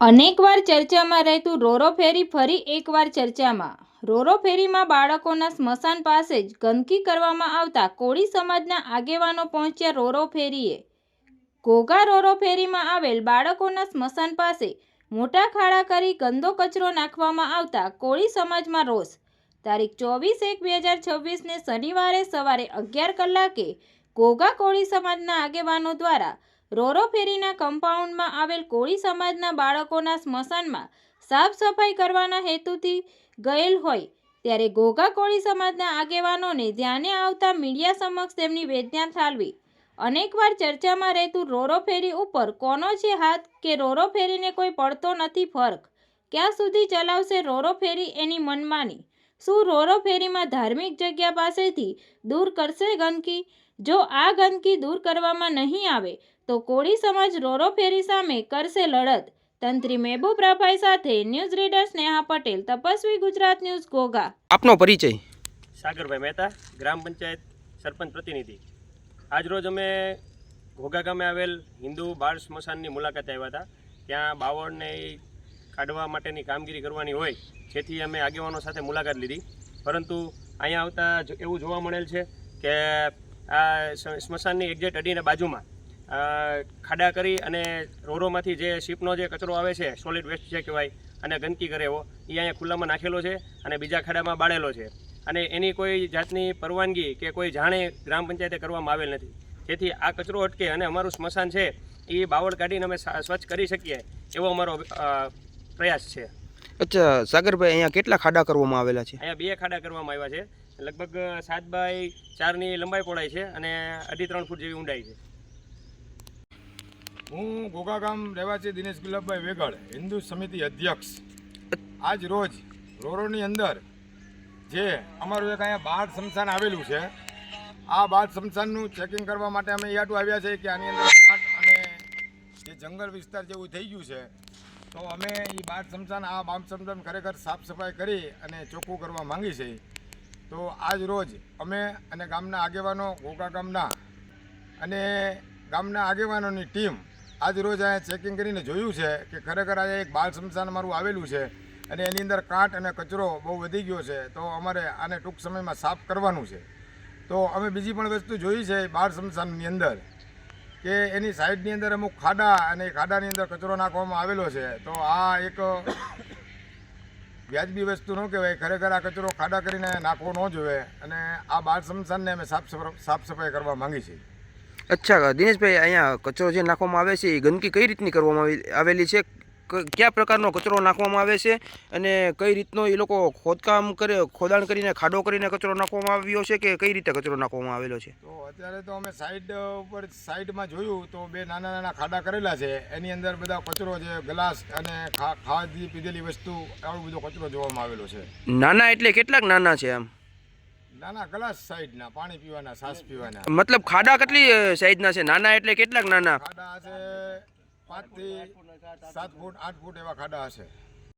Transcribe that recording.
અનેકવાર ચર્ચામાં રહેતું રોરો ફેરી ફરી એકવાર ચર્ચામાં. રોરો ફેરીમાં બાળકોના સ્મશાન પાસે જ ગંદકી કરવામાં આવતા કોળી સમાજના આગેવાનો પહોંચ્યા રોરો ફેરીએ. ઘોઘા રોરો ફેરીમાં આવેલ બાળકોના સ્મશાન પાસે મોટા ખાડા કરી ગંદો કચરો નાખવામાં આવતા કોળી સમાજમાં રોષ. તારીખ ચોવીસ એક બે હજાર છવ્વીસને શનિવારે સવારે અગિયાર કલાકે ઘોઘા કોળી સમાજના આગેવાનો દ્વારા રોરો ફેરીના કમ્પાઉન્ડમાં આવેલ કોળી સમાજના બાળકોના સ્મશાનમાં સાફ સફાઈ કરવાના હેતુથી ગયેલ હોય, ત્યારે ઘોઘા કોળી સમાજના આગેવાનોને ધ્યાને આવતા મીડિયા સમક્ષ તેમની વેદના ઠાલવી. અનેકવાર ચર્ચામાં રહેતું રોરો ફેરી ઉપર કોનો છે હાથ કે રોરો ફેરીને કોઈ પડતો નથી ફર્ક? ક્યાં સુધી ચલાવશે રોરો ફેરી એની મનમાની? શું રોરો ફેરીમાં ધાર્મિક જગ્યા પાસેથી દૂર કરશે ગંદકી? જો આ ગંદકી દૂર કરવામાં નહીં આવે તો કોળી સમાજ રોરો ફેરી સામે કરશે લડત. તંત્રી મહેબૂબ રાભાઈ સાથે news reader Sneha Patel Tapasvi Gujarat news Goga. આપનો પરિચય. સાગરભાઈ મહેતા ગ્રામ પંચાયત સરપંચ પ્રતિનિધિ. આજરોજ અમે ઘોઘા ગામે આવેલ હિન્દુ બાળ સ્મશાનની મુલાકાતે આવ્યા હતા. ત્યાં બાવળને કાઢવા માટેની કામગીરી કરવાની હોય, જેથી અમે આગેવાનો સાથે મુલાકાત લીધી. પરંતુ અહીંયા આવતા એવું જોવા મળેલ છે કે આ સ્મશાનની એક્ઝેટ અડીને બાજુમાં ખાડા કરી અને રોરોમાંથી જે શીપનો જે કચરો આવે છે સોલિડ વેસ્ટ જે કહેવાય, અને ગંદકી કરે એવો, એ અહીંયા ખુલ્લામાં નાખેલો છે અને બીજા ખાડામાં બાળેલો છે. અને એની કોઈ જાતની પરવાનગી કે કોઈ જાણે ગ્રામ પંચાયતે કરવામાં આવેલ નથી. જેથી આ કચરો અટકે અને અમારું સ્મશાન છે, એ બાવળ કાઢીને અમે સ્વચ્છ કરી શકીએ એવો અમારો પ્રયાસ છે. અચ્છા સાગરભાઈ અહીંયા કેટલા ખાડા કરવામાં આવેલા છે? અહીંયા બે ખાડા કરવામાં આવ્યા છે. લગભગ સાત બાય ચારની લંબાઈ પહોળાઈ છે અને અઢી ત્રણ ફૂટ જેવી ઊંડાઈ છે. હું ગોગા ગામ રહેવાસી દિનેશ ગુલાબભાઈ વેગળ હિન્દુ સમિતિ અધ્યક્ષ. આજ રોજ રોરોની અંદર જે અમારું એક અહીંયા બાળ સ્મશાન આવેલું છે આ બાળ સ્મશાનનું ચેકિંગ કરવા માટે અમે યાટું આવ્યા છે કે આની અંદર અને જે જંગલ વિસ્તાર જેવું થઈ ગયું છે તો અમે એ બાળ સ્મશાન આ બાળ સ્મશાન ખરેખર સાફ સફાઈ કરી અને ચોખ્ખું કરવા માંગી છે. તો આજ રોજ અમે અને ગામના આગેવાનો ઘોઘા ગામના અને ગામના આગેવાનોની ટીમ આજ રોજ અહીંયા ચેકિંગ કરીને જોયું છે કે ખરેખર આજે એક બાળ શમશાન અમારું આવેલું છે અને એની અંદર કાંટ અને કચરો બહુ વધી ગયો છે. તો અમારે આને ટૂંક સમયમાં સાફ કરવાનું છે. તો અમે બીજી પણ વસ્તુ જોઈ છે બાળ શમશાનની અંદર. કે એની સાઈડની અંદર અમુક ખાડા અને ખાડાની અંદર કચરો નાખવામાં આવેલો છે. તો આ એક વ્યાજબી વસ્તુ ન કહેવાય. ખરેખર આ કચરો ખાડા કરીને નાખવો ન જોઈએ અને આ બાળ સ્મશાનને અમે સાફ સફ- સાફ સફાઈ કરવા માંગી છીએ અચ્છા, દિનેશભાઈ, અહીંયા કચરો જે નાખવામાં આવે છે, એ ગંદકી કઈ રીતની કરવામાં આવી- આવેલી છે? કયા પ્રકારનો કચરો નાખવામાં આવે છે અને કઈ રીતનો એ લોકો ખોદકામ કરે ખોદાણ કરીને ખાડો કરીને કચરો નાખવામાં આવ્યો છે કે કઈ રીતે કચરો નાખવામાં આવેલો છે? તો અત્યારે તો અમે સાઈડ ઉપર સાઈડમાં જોયું તો બે નાના નાના ખાડા કરેલા છે. એની અંદર બધા કચરો છે ગ્લાસ અને ખા ખાધી પીધેલી વસ્તુ આવો બધો કચરો જોવામાં આવેલો છે. નાના એટલે કેટલાક નાના છે આમ? નાના ગ્લાસ સાઈડના પાણી પીવાના સાસ પીવાના. મતલબ ખાડા કેટલી સાઈઝના છે? નાના એટલે કેટલાક નાના? ખાડા હશે પાંચથી સાત ફૂટ આઠ ફૂટ એવા ખાડા હશે.